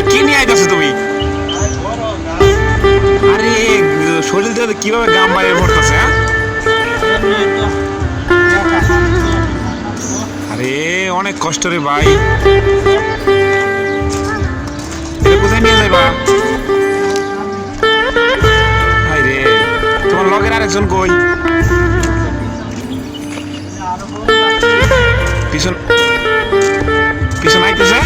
ভাই কি নিয়ে আইতেছো তুমি? আরে, শরীর থেকে কীভাবে গাম বাইরে পড়তেছে হ্যাঁ? আরে, অনেক কষ্ট রে ভাই। কোথায় নিয়ে যাইবা? হাই তোমার লগের আরেকজন কই? পিছন পিছন আইতেছে?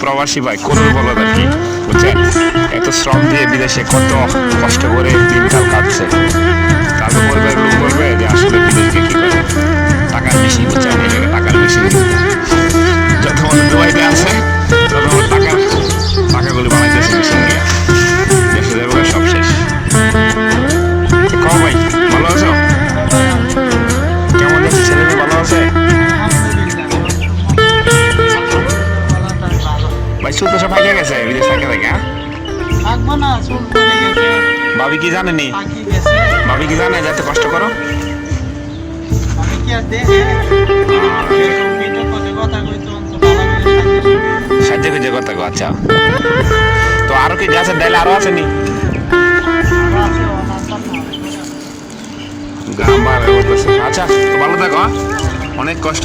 প্রবাসী ভাই করুন বলো আর কি? বুঝছেন? এত শ্রম দিয়ে বিদেশে কত কষ্ট করে দিনকাল কাটছে। তারপর ভাই সুতো সব ভাইয়া গেছে বিদেশ থাকে থাকে হ্যাঁ? থাকব না চুল পড়ে গেছে। ভাবি কি জানেনি? ভাবি কি জানে যাতে কষ্ট করো? আমি কি আর দেখে? তো সাহায্য খুঁজে কথা গো আচ্ছা। তো আরও কি গাছের ডাইল আরও আছে নি? আচ্ছা তো ভালো থাকো হ্যাঁ? অনেক কষ্ট।